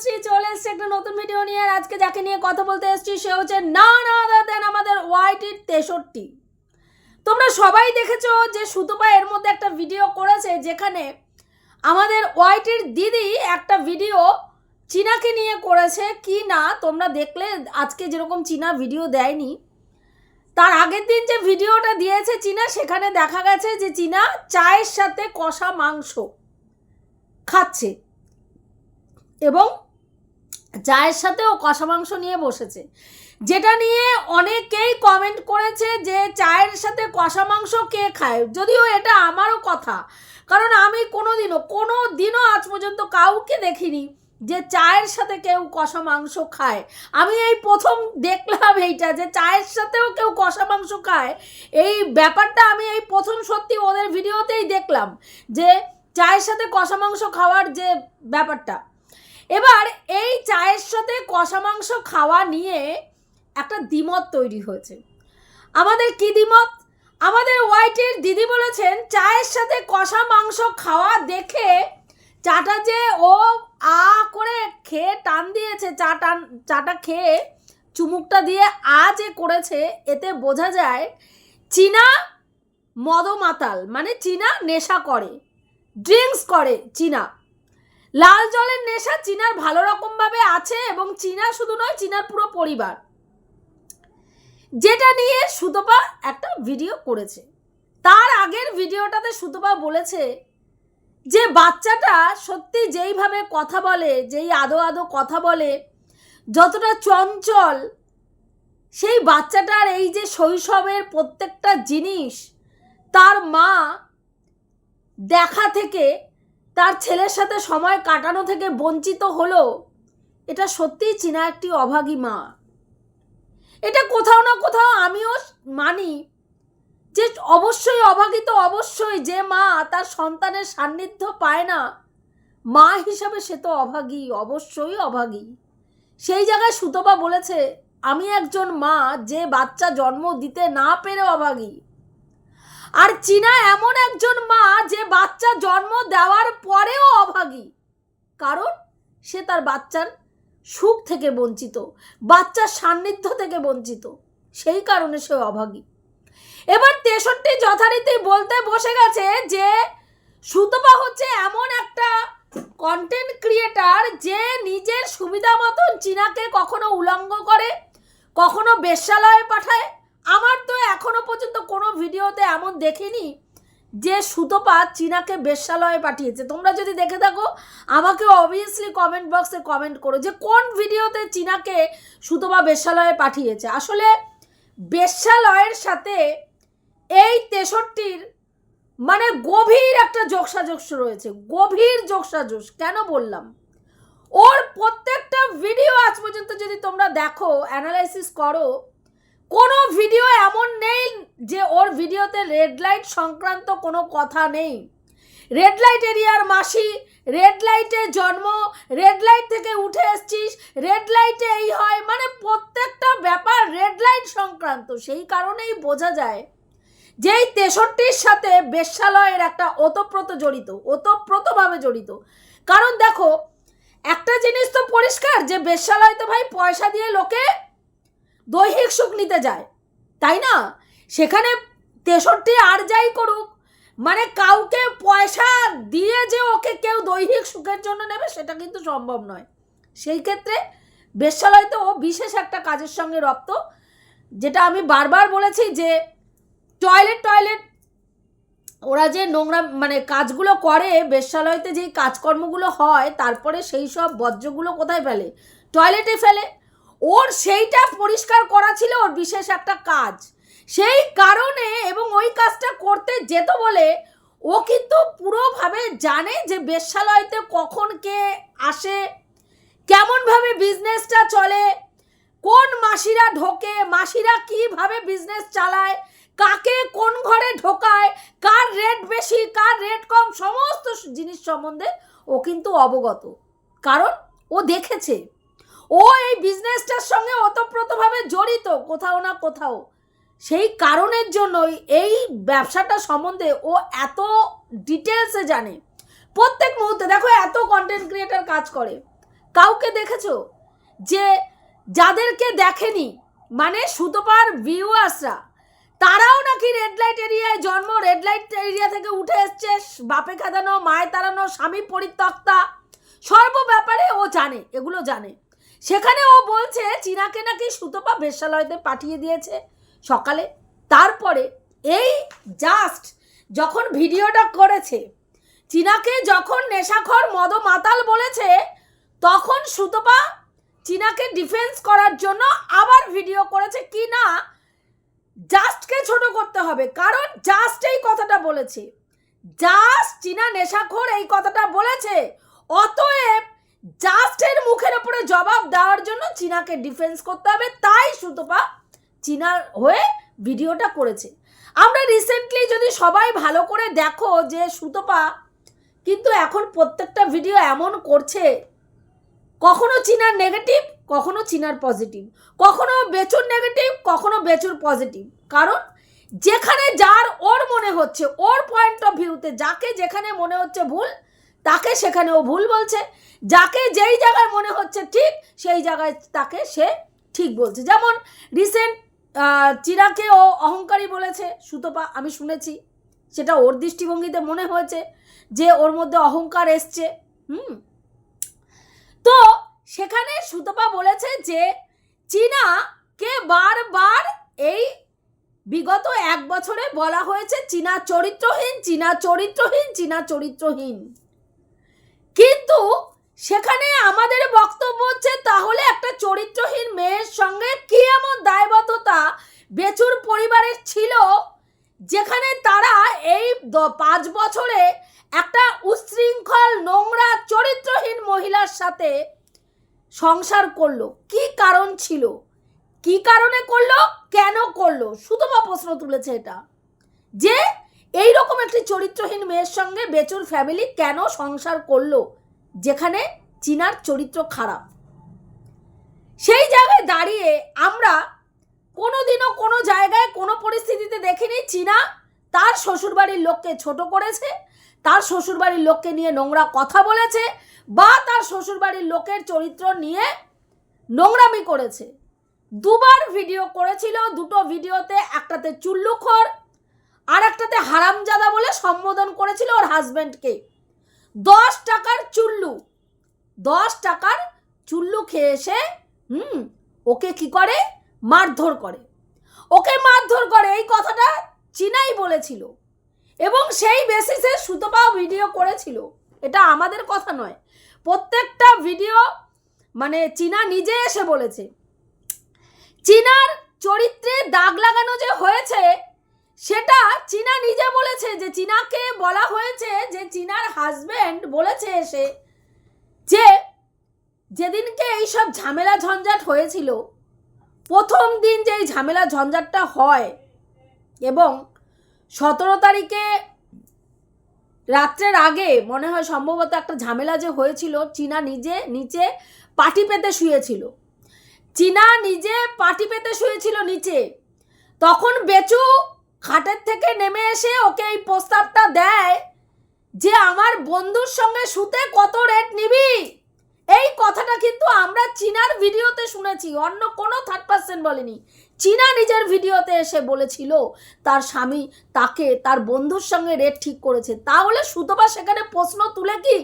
তনুশ্রী চলে এসছে একটা নতুন ভিডিও নিয়ে। আর আজকে যাকে নিয়ে কথা বলতে এসেছি, সে হচ্ছে না না দেন আমাদের ওয়াইটির তেষট্টি। তোমরা সবাই দেখেছ যে সুতপা এর মধ্যে একটা ভিডিও করেছে, যেখানে আমাদের ওয়াইটির দিদি একটা ভিডিও চীনাকে নিয়ে করেছে। কি না, তোমরা দেখলে, আজকে যেরকম চীনা ভিডিও দেয়নি, তার আগের দিন যে ভিডিওটা দিয়েছে চীনা, সেখানে দেখা গেছে যে চীনা চায়ের সাথে কষা মাংস খাচ্ছে। এবং চায়ের সাথেও কষা মাংস নিয়ে বসেছে। যেটা নিয়ে অনেকেই কমেন্ট করেছে যে, চায়ের সাথে কষা মাংস কে খায়? যদিও এটা আমারও কথা। কারণ আমি কোনো দিনও কোনো দিনও আজ পর্যন্ত কাউকে দেখিনি যে, চায়ের সাথে কেউ কষা মাংস খায়? আমি এই প্রথম দেখলাম এইটা যে, চায়ের সাথেও কেউ কষা মাংস খায়? এই ব্যাপারটা আমি এই প্রথম সত্যি ওদের ভিডিওতেই দেখলাম যে, চায়ের সাথে কষা মাংস খাওয়ার যে ব্যাপারটা এবার এই চায়ের সাথে কষা মাংস খাওয়া নিয়ে একটা দ্বিমত তৈরি হয়েছে। আমাদের কি দ্বিমত? আমাদের ওয়াইটের দিদি বলেছেন, চায়ের সাথে কষা মাংস খাওয়া দেখে চাটা যে ও আ করে খেয়ে টান দিয়েছে। চা টান, চাটা খেয়ে চুমুকটা দিয়ে আ যে করেছে, এতে বোঝা যায় চীনা মদমাতাল মানে চীনা নেশা করে। ড্রিঙ্কস করে চীনা। লাল জলের নেশা চীনার ভালো রকমভাবে আছে এবং চীনা শুধু নয়, চীনার পুরো পরিবার। যেটা নিয়ে সুতপা একটা ভিডিও করেছে। তার আগের ভিডিওটাতে সুতপা বলেছে যে বাচ্চাটা সত্যি যেইভাবে কথা বলে, যেই আদো আদো কথা বলে, যতটা চঞ্চল, সেই বাচ্চাটার এই যে শৈশবের প্রত্যেকটা জিনিস তার মা দেখা থেকে তার ছেলের সাথে সময় কাটানো থেকে বঞ্চিত হলো। এটা সত্যিই চীনা একটি অভাগী মা। এটা কোথাও না কোথাও আমিও মানি। যে অবশ্যই অভাগী তো অবশ্যই, যে মা তার সন্তানের সান্নিধ্য পায় না, মা হিসাবে সে তো অভাগী, অবশ্যই অভাগী। সেই জায়গায় সুতপা বলেছে, আমি একজন মা যে বাচ্চা জন্ম দিতে না পেরে অভাগী। আর চীনা এমন একজন মা যে বাচ্চা জন্ম দেওয়ার পরেও অভাগী। কারণ সে তার বাচ্চার সুখ থেকে বঞ্চিত, বাচ্চার সান্নিধ্য থেকে বঞ্চিত। সেই কারণে সে অভাগী। এবার তেষট্টি যথারীতি বলতে বসে গেছে যে, সুতপা হচ্ছে এমন একটা কন্টেন্ট ক্রিয়েটার যে নিজের সুবিধা মতন চীনাকে কখনো উলঙ্গ করে, কখনো বেশ্যালয়ে পাঠায় আমার তো এখনও পর্যন্ত কোনো ভিডিওতে এমন দেখিনি যে সুতপা চীনাকে বেশ্যালয়ে পাঠিয়েছে। তোমরা যদি দেখে থাকো, আমাকে অবভিয়াসলি কমেন্ট বক্সে কমেন্ট করো যে কোন ভিডিওতে চীনাকে সুতপা বেশ্যালয়ে পাঠিয়েছে। আসলে বেশ্যালয়ের সাথে এই তেষট্টির মানে গভীর একটা যোগসাযোগ রয়েছে। গভীর যোগসাযোগ কেন বললাম? ওর প্রত্যেকটা ভিডিও আজ পর্যন্ত যদি তোমরা দেখো অ্যানালাইসিস করো কোনো ভিডিও এমন নেই যে ওর ভিডিওতে রেড লাইট সংক্রান্ত কোনো কথা নেই। রেড লাইট এরিয়ার মাসি রেড লাইটে জন্ম রেড লাইট থেকে উঠে এসছিস রেড লাইটে এই হয় মানে প্রত্যেকটা ব্যাপার রেড লাইট সংক্রান্ত, সেই কারণেই বোঝা যায় যে এই তেষট্টির সাথে বেশ্যালয়ের একটা ওতপ্রোত জড়িত, ওতপ্রোতভাবে জড়িত। কারণ দেখো, একটা জিনিস তো পরিষ্কার যে বেশ্যালয় তো ভাই পয়সা দিয়ে লোকে দৈহিক সুখ নিতে যায়। তাই না? সেখানে তেষট্টি আর যাই করুক মানে কাউকে পয়সা দিয়ে যে ওকে কেউ দৈহিক সুখের জন্য নেবে, সেটা কিন্তু সম্ভব নয়। সেই ক্ষেত্রে বেশ্যালয় তো ও বিশেষ একটা কাজের সঙ্গে রপ্ত, যেটা আমি বারবার বলেছি যে টয়লেট টয়লেট, ওরা যে নোংরা মানে কাজগুলো করে, বেশ্যালয়তে যেই কাজকর্মগুলো হয়, তারপরে সেই সব বর্জ্যগুলো কোথায় ফেলে? টয়লেটে ফেলে। ওর সেইটা পরিষ্কার করা ছিল ওর বিশেষ একটা কাজ। সেই কারণে এবং ওই কাজটা করতে যেত বলে ও কিন্তু পুরোভাবে জানে যে বেশ্যালয়তে কখন কে আসে, কেমনভাবে বিজনেসটা চলে, কোন মাসিরা ঢোকে, মাসিরা কীভাবে বিজনেস চালায়, কাকে কোন ঘরে ঢোকায়, কার রেট বেশি, কার রেট কম, সমস্ত জিনিস সম্বন্ধে ও কিন্তু অবগত। কারণ ও দেখেছে। ও এই বিজনেসটার সঙ্গে ওতপ্রোতভাবে জড়িত, কোথাও না কোথাও। সেই কারণের জন্যই এই ব্যবসাটা সম্বন্ধে ও এত ডিটেলসে জানে। প্রত্যেক মুহূর্তে দেখো এত কন্টেন্ট ক্রিয়েটার কাজ করে। কাউকে দেখেছ? যে যাদেরকে দেখেনি মানে সুতোপার ভিউয়ার্সরা তারাও নাকি রেড লাইট এরিয়ায় জন্ম রেড লাইট এরিয়া থেকে উঠে এসছে, বাপে খাদানো, মায়ে তাড়ানো, স্বামী পরিত্যক্তা। সর্ব ব্যাপারে ও জানে, এগুলো জানে। সেখানে ও বলছে, চীনাকে নাকি সুতপা বেশ্যালয়তে পাঠিয়ে দিয়েছে সকালে। তারপরে এই জাস্ট যখন ভিডিওটা করেছে, চীনাকে যখন নেশাখর মদ মাতাল বলেছে, তখন সুতপা চীনাকে ডিফেন্স করার জন্য আবার ভিডিও করেছে কি না জাস্টকে ছোট করতে হবে। কারণ জাস্ট এই কথাটা বলেছে। জাস্ট চীনা নেশাখোর এই কথাটা বলেছে। অতএব জাস্টের মুখের উপরে জবাব দেওয়ার জন্য চীনাকে ডিফেন্স করতে হবে, তাই সুতপা চীনার হয়ে ভিডিওটা করেছে। আমরা রিসেন্টলি যদি সবাই ভালো করে দেখো যে সুতপা কিন্তু এখন প্রত্যেকটা ভিডিও এমন করছে, কখনো চীনার নেগেটিভ কখনো চীনার পজিটিভ কখনো বেচুর নেগেটিভ কখনো বেচুর পজিটিভ কারণ যেখানে যার ওর মনে হচ্ছে, ওর পয়েন্ট অফ ভিউতে যাকে যেখানে মনে হচ্ছে ভুল তাকে সেখানে ও ভুল বলছে। যাকে যেই জায়গায় মনে হচ্ছে ঠিক, সেই জায়গায় তাকে সে ঠিক বলছে। যেমন রিসেন্ট চিরাকে ও অহংকারী বলেছে, সুতপা, আমি শুনেছি, সেটা ওর দৃষ্টিভঙ্গিতে মনে হয়েছে যে ওর মধ্যে অহংকার এসছে। হুম? তো সেখানে সুতপা বলেছে যে চীনাকে বারবার এই বিগত এক বছরে বলা হয়েছে চীনা চরিত্রহীন চীনা চরিত্রহীন চীনা চরিত্রহীন। কিন্তু সেখানে আমাদের বক্তব্য হচ্ছে, তাহলে একটা চরিত্রহীন মেয়ের সঙ্গে কি এমন দায়বদ্ধতা বেচুর পরিবারের ছিল, যেখানে তারা এই পাঁচ বছরে একটা উচ্ছৃঙ্খল নোংরা, চরিত্রহীন মহিলার সাথে সংসার করল? কি কারণ ছিল? কি কারণে করল? কেন করল? শুধুমা প্রশ্ন তুলেছে এটা। যে এই রকম একটি চরিত্রহীন মেয়ের সঙ্গে বেচুর ফ্যামিলি কেন সংসার করল? যেখানে চীনার চরিত্র খারাপ। সেই জায়গায় দাঁড়িয়ে আমরা কোনোদিনও কোনো জায়গায় কোনো পরিস্থিতিতে দেখিনি চীনা তার শ্বশুরবাড়ির লোককে ছোট করেছে, তার শ্বশুরবাড়ির লোককে নিয়ে নোংরা কথা বলেছে বা তার শ্বশুরবাড়ির লোকের চরিত্র নিয়ে নোংরামি করেছে। দুবার ভিডিও করেছিল, দুটো ভিডিওতে একটাতে চুল্লুখোর আর একটাতে হারামজাদা বলে সম্বোধন করেছিল ওর হাজব্যান্ডকে দশ টাকার চুল্লু। দশ টাকার চুল্লু খেয়ে এসে হুম, ওকে কি করে? মারধর করে। ওকে মারধর করে, এই কথাটা চীনাই বলেছিল। এবং সেই বেসিসে সুতপাও ভিডিও করেছিল। এটা আমাদের কথা নয়। প্রত্যেকটা ভিডিও মানে চীনা নিজে এসে বলেছে। চীনার চরিত্রে দাগ লাগানো যে হয়েছে সেটা চীনা নিজে বলেছে যে চীনাকে বলা হয়েছে যে চীনার হাজবেন্ড বলেছে এসে যে যেদিনকে এইসব ঝামেলা ঝঞ্ঝাট হয়েছিল, প্রথম দিন যে এই ঝামেলা ঝঞ্ঝাটটা হয় এবং সতেরো তারিখে রাত্রের আগে মনে হয় সম্ভবত একটা ঝামেলা যে হয়েছিল, চীনা নিজে নিচে পাটি পেতে শুয়েছিল। চীনা নিজে পাটি পেতে শুয়েছিল নিচে। তখন বেচু খাটের থেকে নেমে এসে ওকে এই প্রস্তাবটা দেয় যে আমার বন্ধুর সঙ্গে শুতে কত রেট নিবি? এই কথাটা কিন্তু আমরা চীনার ভিডিওতে শুনেছি, অন্য কোনো থার্ড পার্সেন্ট বলেনি। চীনা নিজের ভিডিওতে এসে বলেছিল, তার স্বামী তাকে তার বন্ধুর সঙ্গে রেট ঠিক করেছে। তাহলে সুতপা সেখানে প্রশ্ন তুলে কি?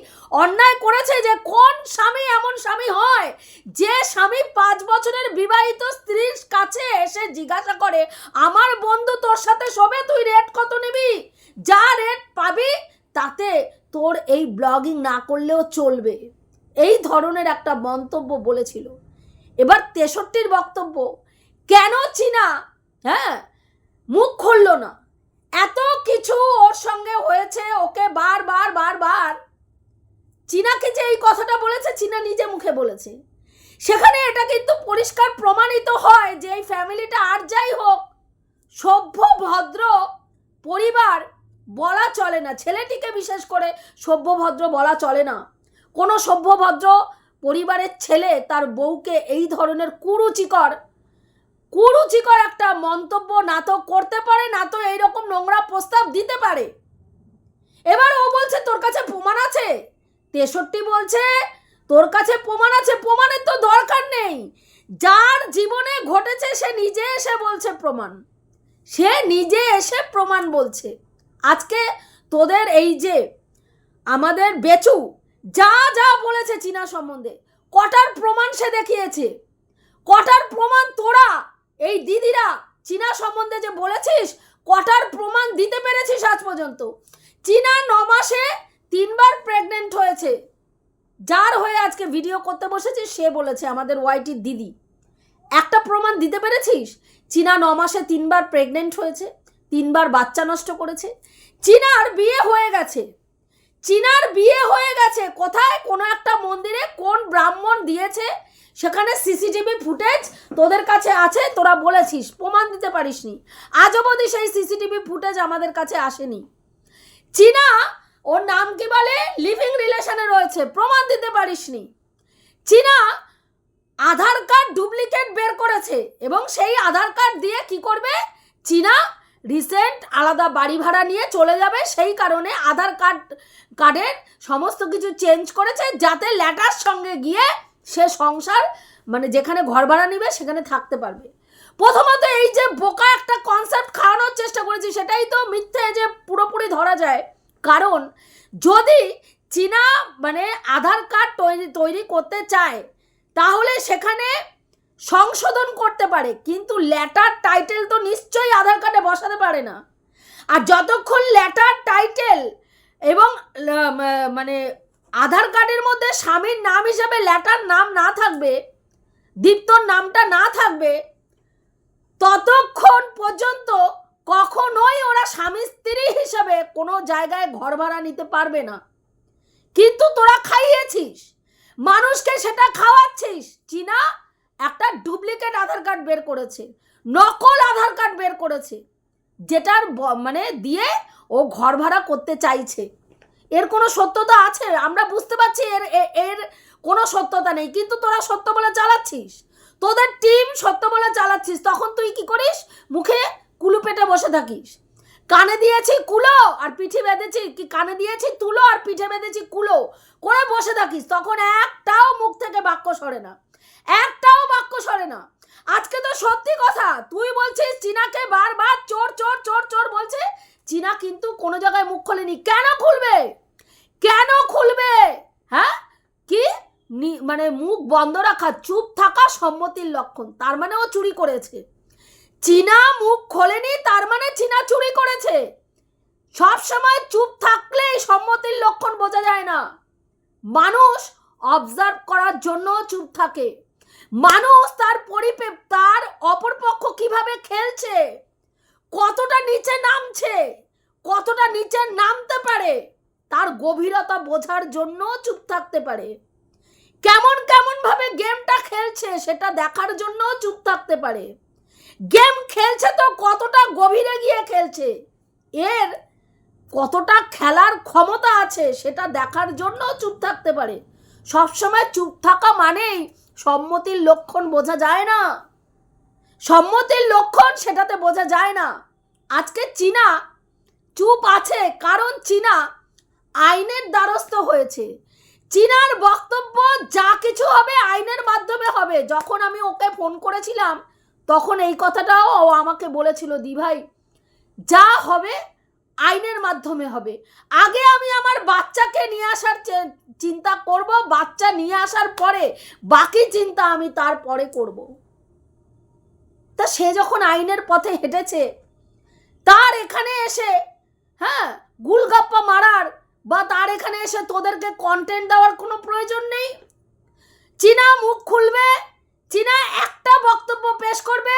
অন্যায় করেছে যে কোন স্বামী এমন স্বামী হয়? যে স্বামী পাঁচ বছরের বিবাহিত স্ত্রীর কাছে এসে জিজ্ঞাসা করে, আমার বন্ধু তোর সাথে শোবে? তুই রেট কত নিবি? যা রেট পাবি, তাতে তোর এই ব্লগিং না করলেও চলবে। এই ধরনের একটা মন্তব্য বলেছিল। এবার তেষট্টির বক্তব্য, কেন চীনা? হ্যাঁ মুখ খুলল না। এত কিছু ওর সঙ্গে হয়েছে, ওকে বারবার বারবার? চীনাকে যে এই কথাটা বলেছে, চীনা নিজে মুখে বলেছে। সেখানে এটা কিন্তু পরিষ্কার প্রমাণিত হয় যে এই ফ্যামিলিটা আর যাই হোক, সভ্য, ভদ্র পরিবার বলা চলে না। ছেলেটিকে বিশেষ করে সভ্য, ভদ্র বলা চলে না। কোনো সভ্য, ভদ্র পরিবারের ছেলে তার বউকে এই ধরনের কুরুচিকর কুরুচিকর একটা মন্তব্য না তো করতে পারে, না তো এইরকম নোংরা প্রস্তাব দিতে পারে। এবার ও বলছে, তোর কাছে প্রমাণ আছে? তেষট্টি বলছে তোর কাছে প্রমাণ আছে, প্রমাণের তো দরকার নেই। যার জীবনে ঘটেছে, সে নিজে এসে বলছে প্রমাণ। সে নিজে এসে প্রমাণ বলছে। আজকে তোদের এই যে আমাদের বেচু, যা যা বলেছে চীনা সম্বন্ধে, কটার প্রমাণ সে দেখিয়েছে? কটার প্রমাণ তোরা, এই দিদিরা, চীনা সম্বন্ধে যে বলেছিস, কটার প্রমাণ দিতে পেরেছিস আজ পর্যন্ত? চীনা ন মাসে তিনবার প্রেগনেন্ট হয়েছে। যার হয়ে আজকে ভিডিও করতে বসেছি, সে বলেছে আমাদের ওয়াইটির দিদি। একটা প্রমাণ দিতে পেরেছিস? চীনা ন মাসে তিনবার প্রেগনেন্ট হয়েছে, তিনবার বাচ্চা নষ্ট করেছে। চীনার বিয়ে হয়ে গেছে। চীনার বিয়ে হয়ে গেছে। কোথায়? কোনো একটা মন্দিরে কোন ব্রাহ্মণ দিয়েছে? সেখানে সিসিটিভি ফুটেজ তোদের কাছে আছে? তোরা বলেছিস, প্রমাণ দিতে পারিসনি। আজ অবধি সেই সিসিটিভি ফুটেজ আমাদের কাছে আসেনি। চীনা ওর নাম কি বলে? লিভিং রিলেশনে রয়েছে। প্রমাণ দিতে পারিসনি। চীনা আধার কার্ড ডুপ্লিকেট বের করেছে এবং সেই আধার কার্ড দিয়ে কি করবে? চীনা রিসেন্ট আলাদা বাড়ি ভাড়া নিয়ে চলে যাবে। সেই কারণে আধার কার্ড, কার্ডের সমস্ত কিছু চেঞ্জ করেছে যাতে ল্যাটার সঙ্গে গিয়ে সে সংসার মানে যেখানে ঘর ভাড়া নিবে সেখানে থাকতে পারবে। প্রথমত এই যে বোকা একটা কনসেপ্ট খাওয়ানোর চেষ্টা করেছি, সেটাই তো মিথ্যে যে পুরোপুরি ধরা যায়। কারণ যদি চীনা মানে আধার কার্ড তৈরি তৈরি করতে চায়, তাহলে সেখানে সংশোধন করতে পারে, কিন্তু লেটার টাইটেল তো নিশ্চয়ই আধার কার্ডে বসাতে পারে না। আর যতক্ষণ লেটার টাইটেল এবং মানে আধার কার্ডের মধ্যে স্বামীর নাম হিসাবে লেটার নাম না থাকবে, দীপ্তর নামটা না থাকবে, ততক্ষণ পর্যন্ত কখনোই ওরা স্বামী স্ত্রী হিসাবে কোনো জায়গায় ঘর ভাড়া নিতে পারবে না। কিন্তু তোরা খাইয়েছিস, মানুষকে সেটা খাওয়াচ্ছিস। চীনা একটা ডুপ্লিকেট আধার কার্ড বের করেছে, নকল আধার কার্ড বের করেছে, যেটার মানে দিয়ে ও ঘর ভাড়া করতে চাইছে। এর কোনো সত্যতা আছে? আমরা বুঝতে পারছি এর এর কোনো সত্যতা নেই। কিন্তু তোরা সত্য বলে চালাচ্ছিস? তোদের টিম সত্য বলে চালাচ্ছিস। তখন তুই কি করিস? মুখে কুলু পেটে বসে থাকিস। কানে দিয়েছি কুলো আর পিঠে বেঁধেছি কি কানে দিয়েছি তুলো আর পিঠে বেঁধেছি কুলো। করে বসে থাকিস, তখন একটাও মুখ থেকে বাক্য সরে না। একটাও বাক্য সরে না। আজকে তো সত্যি কথা, তুই বলছিস চীনাকে বারবার চোর চোর চোর চোর বলছে। চীনা কিন্তু কোনো জায়গায় মুখ খোলেনি। কেন খুলবে? কেন খুলবে? হ্যাঁ? কি? মানে মুখ বন্ধ রাখা, চুপ থাকা সম্মতির লক্ষণ। তার মানে ও চুরি করেছে। চীনা মুখ খোলেনি, তার মানে চীনা চুরি করেছে। সব সময় চুপ থাকলেই সম্মতির লক্ষণ বোঝা যায় না। মানুষ অবজার্ভ করার জন্য চুপ থাকে। মানুষ তার পরিপে তার অপরপক্ষ কীভাবে খেলছে? কতটা নিচে নামছে? কতটা নিচে নামতে পারে? তার গভীরতা বোঝার জন্য চুপ থাকতে পারে। কেমন কেমন ভাবে গেমটা খেলছে, সেটা দেখার জন্য চুপ থাকতে পারে। গেম খেলছে তো কতটা গভীরে গিয়ে খেলছে? এর কতটা খেলার ক্ষমতা আছে সেটা দেখার জন্য চুপ থাকতে পারে। সবসময় চুপ থাকা মানেই সম্মতির লক্ষণ বোঝা যায় না। সম্মতির লক্ষণ সেটাতে বোঝা যায় না। আজকে চীনা চুপ আছে কারণ চীনা আইনের দ্বারস্থ হয়েছে। চীনার বক্তব্য যা কিছু হবে আইনের মাধ্যমে হবে। যখন আমি ওকে ফোন করেছিলাম তখন এই কথাটাও ও আমাকে বলেছিল দি ভাই যা হবে আইনের মাধ্যমে হবে। আগে আমি আমার বাচ্চাকে নিয়ে আসার চিন্তা করব, বাচ্চা নিয়ে আসার পরে বাকি চিন্তা আমি তারপরে করব। তা সে যখন আইনের পথে হেঁটেছে, তার এখানে এসে হ্যাঁ গুলগাপ্পা মারার বা তার এখানে এসে তোদেরকে কন্টেন্ট দেওয়ার কোনো প্রয়োজন নেই? চীনা মুখ খুলবে চীনা একটা বক্তব্য পেশ করবে,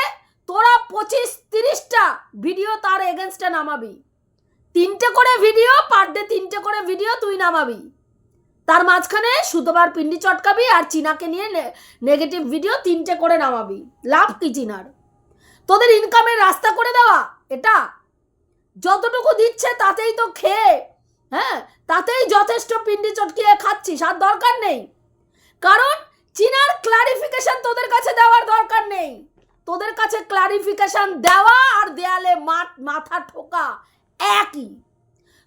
তোরা পঁচিশ তিরিশটা ভিডিও তার এগেনস্টে নামাবি। তিনটে করে ভিডিও পার ডে তিনটে করে ভিডিও তুই নামাবি। তার মাঝখানে সুতোবার পিন্ডি চটকাবি আর চীনাকে নিয়ে নেগেটিভ ভিডিও তিনটে করে নামাবি। লাভ কি চীনার? তোদের ইনকামের রাস্তা করে দেওয়া, এটা? যতটুকু দিচ্ছে তাতেই তো খেয়ে হ্যাঁ? তাতেই যথেষ্ট পিন্ডি চটকিয়ে খাচ্ছিস, আর দরকার নেই। কারণ চীনার ক্লারিফিকেশন তোদের কাছে দেওয়ার দরকার নেই। তোদের কাছে ক্লারিফিকেশন দেওয়া আর দেয়ালে মাথা ঠোকা একই।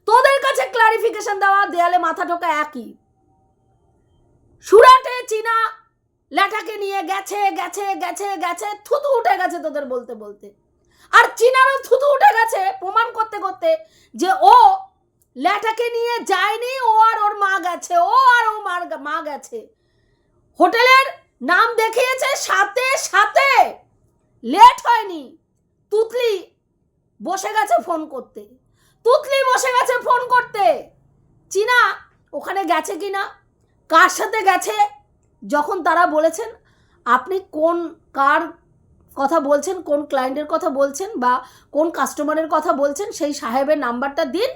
তোদের কাছে ক্লারিফিকেশন দেওয়া, দেয়ালে মাথা ঠোকা একই। সুরাটে চীনা ল্যাটাকে নিয়ে গেছে গেছে গেছে গেছে, থুতু উঠে গেছে তোদের বলতে বলতে। আর চীনারও থুতু উঠে গেছে প্রমাণ করতে করতে যে ও ল্যাটাকে নিয়ে যায়নি, ও আর ওর মা গেছে, ও আর ও মার মা গেছে। হোটেলের নাম দেখিয়েছে সাথে সাথে। লেট হয়নি। তুতলি বসে গেছে ফোন করতে। তুতলি বসে গেছে ফোন করতে। চীনা, ওখানে গেছে কি না? কার সাথে গেছে? যখন তারা বলেছেন, আপনি কোন কার কথা বলছেন, কোন ক্লায়েন্টের কথা বলছেন বা কোন কাস্টমারের কথা বলছেন, সেই সাহেবের নাম্বারটা দিন,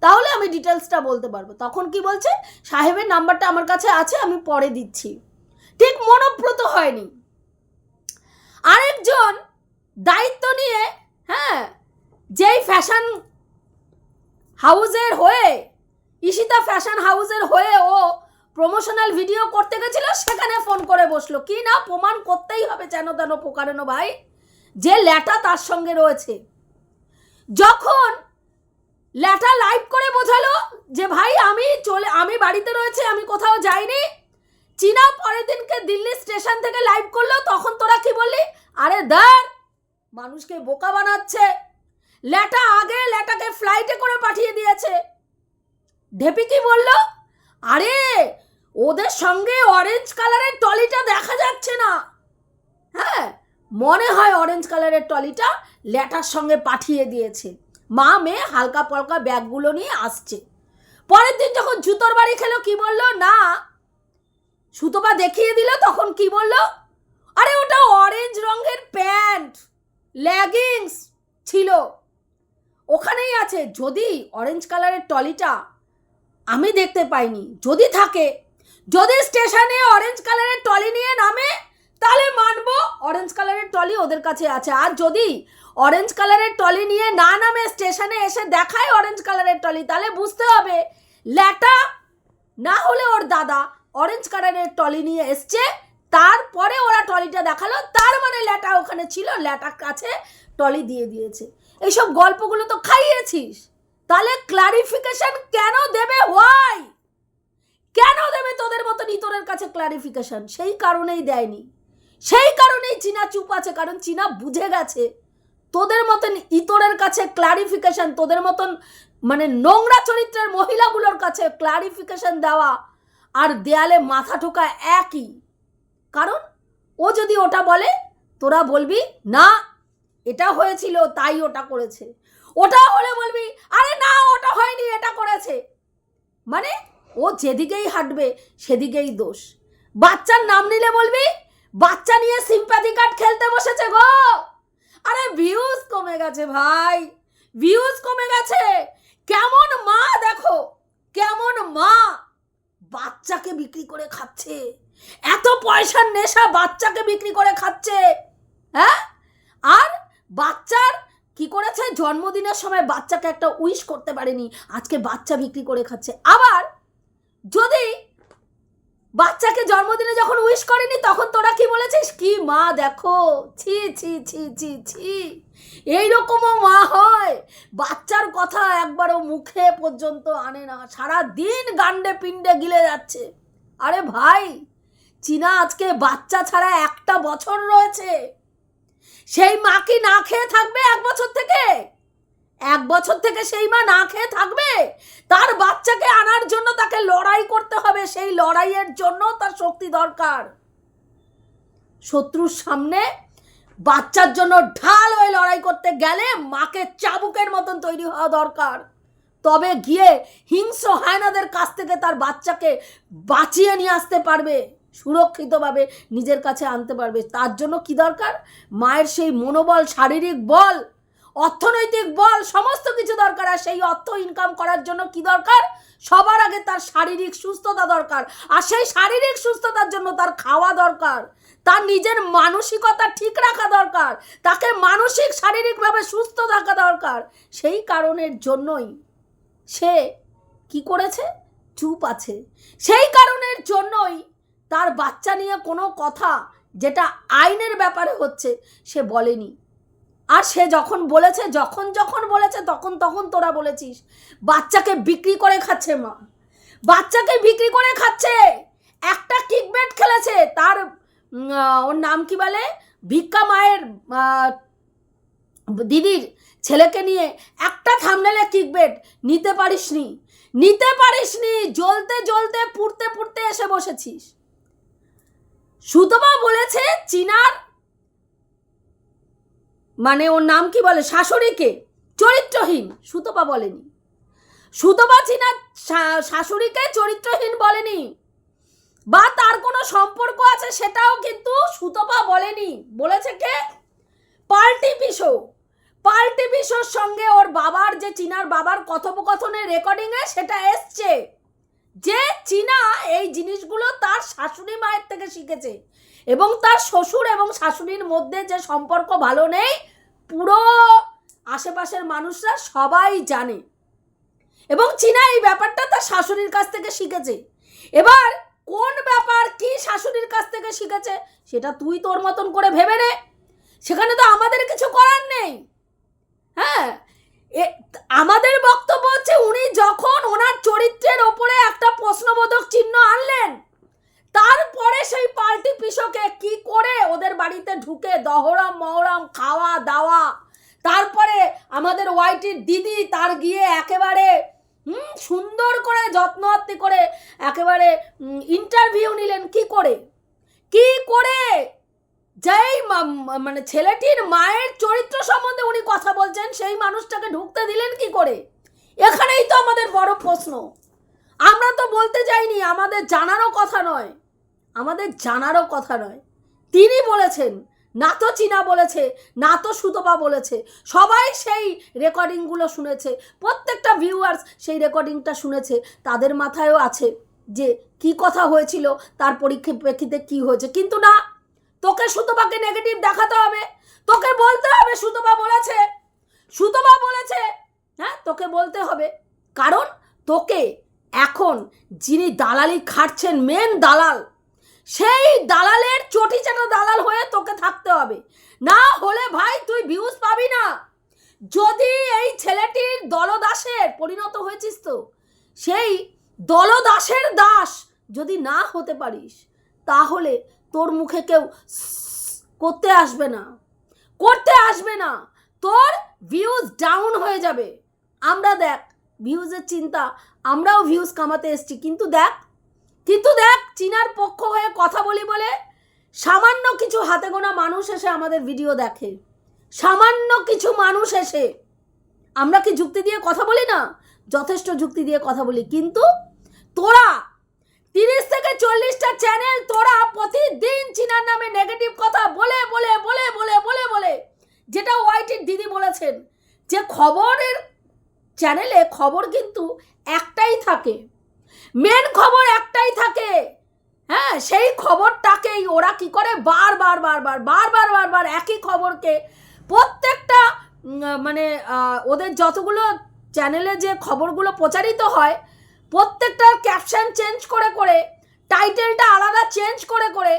তাহলে আমি ডিটেলসটা বলতে পারব। তখন কি বলছে? সাহেবের নাম্বারটা আমার কাছে আছে, আমি পরে দিচ্ছি। ঠিক মনোপ্রত হয়নি। আরেকজন দায়িত্ব নিয়ে হ্যাঁ যেই ফ্যাশন হাউজের হয়ে, ঈশিতা ফ্যাশন হাউজের হয়ে ও প্রমোশনাল ভিডিও করতে গেছিল, সেখানে ফোন করে বসল, কি না প্রমাণ করতেই হবে যেন তেন পোকারেনো ভাই, যে ল্যাটা তার সঙ্গে রয়েছে। যখন ল্যাটা লাইভ করে বোঝালো যে, ভাই, আমি চলে, আমি বাড়িতে রয়েছে, আমি কোথাও যাইনি চীনা পরের দিনকে দিল্লি স্টেশন থেকে লাইভ করল, তখন তোরা কি বললি? আরে দার মানুষকে বোকা বানাচ্ছে। ল্যাটা আগে ল্যাটাকে ফ্লাইটে করে পাঠিয়ে দিয়েছে। ঢেপি কি বলল? আরে, ওদের সঙ্গে অরেঞ্জ কালারের টলিটা দেখা যাচ্ছে না। হ্যাঁ মনে হয় অরেঞ্জ কালারের টলিটা ল্যাটার সঙ্গে পাঠিয়ে দিয়েছে। মা মেয়ে হালকা পলকা ব্যাগগুলো নিয়ে আসছে। পরের দিন যখন জুতোর বাড়ি খেলো, কি বলল? না সুতোপা দেখিয়ে দিল, তখন কি বলল? আরে, ওটা অরেঞ্জ রঙের প্যান্ট। লেগিংস ছিল। ওখানেই আছে, যদি অরেঞ্জ কালারের টলিটা আমি দেখতে পাইনি, যদি থাকে, যদি স্টেশনে অরেঞ্জ কালারের টলি নিয়ে নামে, তাহলে মানবো অরেঞ্জ কালারের টলি ওদের কাছে আছে। আর যদি অরেঞ্জ কালারের টলি নিয়ে না নামে, স্টেশনে এসে দেখায় অরেঞ্জ কালারের টলি, তাহলে বুঝতে হবে, ল্যাটা না হলে ওর দাদা অরেঞ্জ কালারের টলি নিয়ে এসছে। তারপরে ওরা টলিটা দেখাল। তার মানে ল্যাটা ওখানে ছিল ল্যাটার কাছে টলি দিয়ে দিয়েছে। এইসব গল্পগুলো তো খাইয়েছিস। তাহলে ক্লারিফিকেশন কেন দেবে? ওয়াই কেন দেবে তোদের মতন ইতরের কাছে ক্লারিফিকেশন সেই কারণেই দেয়নি। সেই কারণেই চীনা চুপ আছে, কারণ চীনা বুঝে গেছে। তোদের মতন ইতরের কাছে ক্লারিফিকেশন তোদের মতন মানে নোংরা চরিত্রের মহিলাগুলোর কাছে ক্লারিফিকেশন দেওয়া আর দেয়ালে মাথা ঠোকা একই। কারণ ও যদি ওটা বলে, তোরা বলবি, না, এটা হয়েছিল, তাই ওটা করেছে। ওটা হলে বলবি, আরে না, ওটা হয়নি, এটা করেছে। মানে ও যেদিকেই হাঁটবে, সেদিকেই দোষ। বাচ্চার নাম নিলে বলবি, বাচ্চা নিয়ে সিম্প্যাথি কার্ড খেলতে বসেছে গো! আরে ভিউজ কমে গেছে ভাই ভিউজ কমে গেছে কেমন মা দেখো কেমন মা বাচ্চাকে বিক্রি করে খাচ্ছে। এত পয়সার নেশা বাচ্চাকে বিক্রি করে খাচ্ছে। হ্যাঁ? আর বাচ্চার কি করেছে? জন্মদিনের সময় বাচ্চাকে একটা উইশ করতে পারেনি। আজকে বাচ্চা বিক্রি করে খাচ্ছে। আবার যদি বাচ্চাকে জন্মদিনে যখন উইশ করেনি, তখন তোরা কি বলেছিস? কি মা, দেখো। ছি ছি ছি ছি ছি। এইরকমও মা হয়। বাচ্চার কথা একবারও মুখে পর্যন্ত আনে না। সারা দিন গান্ডে পিণ্ডে গিলে যাচ্ছে। আরে ভাই, চীনা আজকে বাচ্চা ছাড়া একটা বছর রয়েছে। সেই মা কি না খেয়ে থাকবে এক বছর থেকে? এক বছর থেকে সেই মা না খেয়ে থাকবে? তার বাচ্চাকে আনার জন্য তাকে লড়াই করতে হবে, সেই লড়াইয়ের জন্য তার শক্তি দরকার। শত্রুর সামনে বাচ্চার জন্য ঢাল হয়ে লড়াই করতে গেলে মাকে চাবুকের মতন তৈরি হওয়া দরকার। তবে গিয়ে হিংস্র হায়নাদের কাছ থেকে তার বাচ্চাকে বাঁচিয়ে নিয়ে আসতে পারবে, সুরক্ষিতভাবে নিজের কাছে আনতে পারবে। তার জন্য কি দরকার? মায়ের সেই মনোবল, শারীরিক বল, অর্থনৈতিক বল, সমস্ত কিছু দরকার। আর সেই অর্থ ইনকাম করার জন্য কি দরকার? সবার আগে তার শারীরিক সুস্থতা দরকার। আর সেই শারীরিক সুস্থতার জন্য তার খাওয়া দরকার। তার নিজের মানসিকতা ঠিক রাখা দরকার। তাকে মানসিক, শারীরিকভাবে সুস্থ থাকা দরকার। সেই কারণের জন্যই সে কি করেছে? চুপ আছে। সেই কারণের জন্যই তার বাচ্চা নিয়ে কোনো কথা যেটা আইনের ব্যাপারে হচ্ছে সে বলেনি। আর সে যখন বলেছে, যখন যখন বলেছে, তখন তখন তোরা বলেছিস, বাচ্চাকে বিক্রি করে খাচ্ছে মা। বাচ্চাকে বিক্রি করে খাচ্ছে। একটা কিকবেট খেলেছে। তার ওর নাম কি বলে? ভিক্ষা মায়ের দিদির ছেলেকে নিয়ে একটা থামনেলে কিকবেট নিতে পারিসনি। নিতে পারিসনি, জ্বলতে জ্বলতে, পুড়তে পুড়তে এসে বসেছিস। সুতমা বলেছে চিনার মানে ওর নাম কি বলে, শাশুড়িকে, চরিত্রহীন, সুতপা বলেনি। সুতপা চীনা শাশুড়িকে চরিত্রহীন বলেনি। বা তার কোনো সম্পর্ক আছে সেটাও কিন্তু সুতপা বলেনি। বলেছে কে? পাল্টি পিসো। পাল্টি পিসোর সঙ্গে ওর বাবার যে চীনার বাবার কথোপকথনের রেকর্ডিংয়ে সেটা এসছে। যে চীনা এই জিনিসগুলো তার শাশুড়ি মায়ের থেকে শিখেছে এবং তার শ্বশুর এবং শাশুড়ির মধ্যে যে সম্পর্ক ভালো নেই, পুরো আশেপাশের মানুষরা সবাই জানে। এবং চীনা এই ব্যাপারটা তার শাশুড়ির কাছ থেকে শিখেছে। এবার কোন ব্যাপার কি শাশুড়ির কাছ থেকে শিখেছে, সেটা তুই তোর মতন করে ভেবে নে। সেখানে তো আমাদের কিছু করার নেই। হ্যাঁ আমাদের বক্তব্য হচ্ছে উনি যখন ওনার চরিত্রের ওপরে একটা প্রশ্নবোধক চিহ্ন আনলেন, তারপরে সেই পাল্টি পিসকে কি করে ওদের বাড়িতে ঢুকে দহরম, মহরম, খাওয়া, দাওয়া, তারপরে আমাদের ওয়াইটির দিদি তার গিয়ে একেবারে, হুম, সুন্দর করে যত্ন করে একেবারে ইন্টারভিউ নিলেন, কি করে? কি করে? যেই মানে ছেলেটির মায়ের চরিত্র সম্বন্ধে উনি কথা বলছেন, সেই মানুষটাকে ঢুকতে দিলেন কি করে? এখানেই তো আমাদের বড় প্রশ্ন। আমরা তো বলতে যাইনি, আমাদের জানারও কথা নয়। আমাদের জানারও কথা নয়। তিনি বলেছেন, না তো চীনা বলেছে, না তো সুতপা বলেছে। সবাই সেই রেকর্ডিংগুলো শুনেছে। প্রত্যেকটা ভিউয়ার্স সেই রেকর্ডিংটা শুনেছে। তাদের মাথায়ও আছে যে কি কথা হয়েছিল, তার পরিপ্রেক্ষিতে কি হয়েছে। কিন্তু না তোকে সুতপাকে নেগেটিভ দেখাতে হবে। তোকে বলতে হবে, সুতপা বলেছে। সুতপা বলেছে হ্যাঁ তোকে বলতে হবে। কারণ তোকে এখন যিনি দালালি খাটছেন মেন দালাল, সেই দালালের চটি চাটা দালাল হয়ে তোকে থাকতে হবে। না হলে ভাই তুই ভিউজ পাবি না। যদি এই ছেলেটির দলদাসের পরিণত হয়েছিস তো, সেই দলদাসের দাস যদি না হতে পারিস, তাহলে তোর মুখে কেউ করতে আসবে না। করতে আসবে না। তোর ভিউজ ডাউন হয়ে যাবে। আমরা দেখ ভিউজের চিন্তা, আমরাও ভিউজ কামাতে এসছি। কিন্তু দেখ কিন্তু দেখ, চীনার পক্ষ হয়ে কথা বলি বলে সামান্য কিছু হাতে গোনা মানুষ এসে আমাদের ভিডিও দেখে। সামান্য কিছু মানুষ এসে। আমরা কি যুক্তি দিয়ে কথা বলি না? যথেষ্ট যুক্তি দিয়ে কথা বলি। কিন্তু তোরা তিরিশ থেকে চল্লিশটা চ্যানেল তোরা প্রতিদিন চীনার নামে নেগেটিভ কথা বলে বলে বলে বলে বলে বলে। যেটা ওয়াইটির দিদি বলেছেন, যে খবরের চ্যানেলে খবর কিন্তু একটাই থাকে। মেন খবর একটাই থাকে। হ্যাঁ সেই খবরটাকেই ওরা কি করে? বারবার বারবার বারবার বারবার একই খবরকে প্রত্যেকটা মানে ওদের যতগুলো চ্যানেলে যে খবরগুলো প্রচারিত হয় প্রত্যেকটার ক্যাপশন চেঞ্জ করে করে টাইটেলটা আলাদা চেঞ্জ করে করে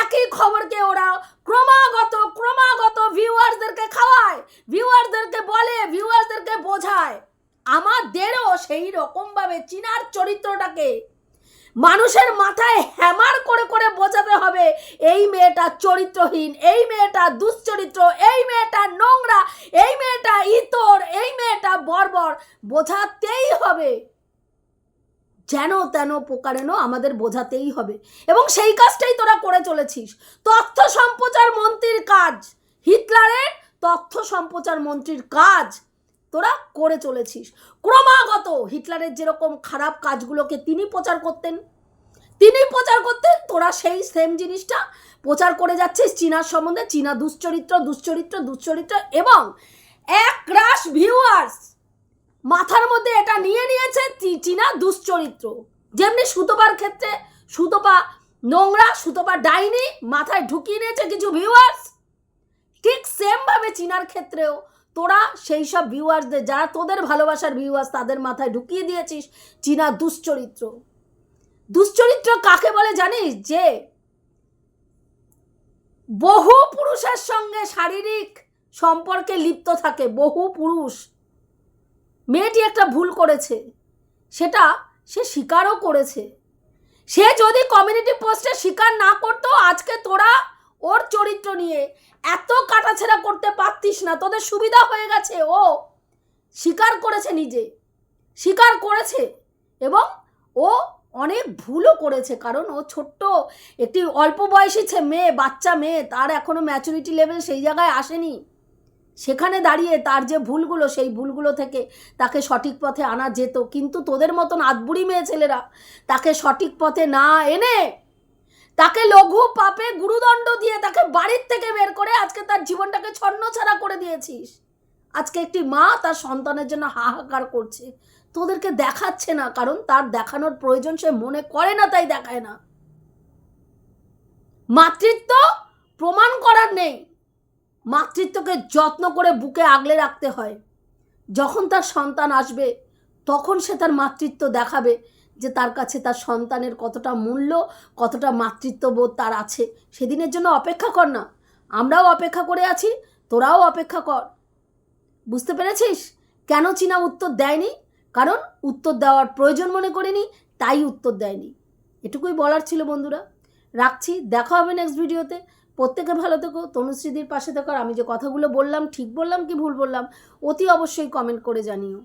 একই খবরকে ওরা ক্রমাগত ক্রমাগত ভিউয়ার্সদেরকে খাওয়ায় ভিউয়ার্সদেরকে বলে ভিউয়ার্সদেরকে বোঝায়। আমাদেরও সেই রকমভাবে চিনার চরিত্রটাকে মানুষের মাথায় হ্যামার করে করে বোঝাতে হবে, এই মেয়েটা চরিত্রহীন, এই মেয়েটা দুশ্চরিত্র, এই মেয়েটা নোংরা, এই মেয়েটা ইতর, এই মেয়েটা বর্বর, বোঝাতেই হবে। যেন তেন প্রকারেণ আমাদের বোঝাতেই হবে। এবং সেই কাজটাই তোরা করে চলেছিস। তথ্য সম্প্রচার মন্ত্রীর কাজ। হিটলারের তথ্য সম্প্রচার মন্ত্রীর কাজ তোরা করে চলেছিস। ক্রমাগত হিটলারের যেরকম খারাপ কাজগুলোকে তিনি প্রচার করতেন, তিনি প্রচার করতেন, তোরা সেই সেম জিনিসটা প্রচার করে যাচ্ছিস চীনার সম্বন্ধে। চীনা দুশ্চরিত্র দুশ্চরিত্র দুশ্চরিত্র এবং এক রাশ ভিউয়ার্স মাথার মধ্যে এটা নিয়ে নিয়েছে চীনা দুশ্চরিত্র। যেমনি সুতোপার ক্ষেত্রে সুতোপা নোংরা, সুতোপা ডাইনি, মাথায় ঢুকিয়ে নিয়েছে কিছু ভিউয়ার্স ঠিক সেমভাবে চীনার ক্ষেত্রেও তোরা সেই সব ভিউয়ার্সদের যারা তোদের ভালোবাসার ভিউয়ার্স তাদের মাথায় ঢুকিয়ে দিয়েছিস চীনা দুশ্চরিত্র। দুশ্চরিত্র কাকে বলে জানিস? যে বহু পুরুষের সঙ্গে শারীরিক সম্পর্কে লিপ্ত থাকে, বহু পুরুষ। মেয়েটি একটা ভুল করেছে। সেটা সে স্বীকারও করেছে। সে যদি কমিউনিটি পোস্টে স্বীকার না করতো, আজকে তোরা ওর চরিত্র নিয়ে এত কাটাছেড়া করতে পারতিস না, তোদের সুবিধা হয়ে গেছে, ও স্বীকার করেছে নিজে। স্বীকার করেছে এবং ও অনেক ভুলও করেছে, কারণ ও ছোট্ট একটি অল্প বয়সী মেয়ে, বাচ্চা মেয়ে, তার এখনও ম্যাচুরিটি লেভেল সেই জায়গায় আসেনি। সেখানে দাঁড়িয়ে তার যে ভুলগুলো, সেই ভুলগুলো থেকে তাকে সঠিক পথে আনা যেত। কিন্তু তোদের মতন আধবুড়ি মেয়ে ছেলেরা তাকে সঠিক পথে না এনে তাকে লঘু পাপে গুরুদণ্ড দিয়ে তাকে বাড়ির থেকে বের করে আজকে তার জীবনটাকে ছন্নছাড়া করে দিয়েছিস। আজকে একটি মা তার সন্তানের জন্য হাহাকার করছে। তোদেরকে দেখাচ্ছে না, কারণ তার দেখানোর প্রয়োজন সে মনে করে না, তাই দেখায় না। মাতৃত্ব প্রমাণ করার নেই। মাতৃত্বকে যত্ন করে বুকে আগলে রাখতে হয়। যখন তার সন্তান আসবে, তখন সে তার মাতৃত্ব দেখাবে যে তার কাছে তার সন্তানের কতটা মূল্য, কতটা মাতৃত্ববোধ তার আছে। সেদিনের জন্য অপেক্ষা কর না। আমরাও অপেক্ষা করে আছি, তোরাও অপেক্ষা কর। বুঝতে পেরেছিস? কেন চীনা উত্তর দেয়নি? কারণ উত্তর দেওয়ার প্রয়োজন মনে করেনি, তাই উত্তর দেয়নি। এটুকুই বলার ছিল বন্ধুরা। রাখছি, দেখা হবে নেক্সট ভিডিওতে প্রত্যেকে ভালো থেকো, তনুশ্রীদির পাশে থেকো। আর আমি যে কথাগুলো বললাম, ঠিক বললাম কি ভুল বললাম, অতি অবশ্যই কমেন্ট করে জানিও।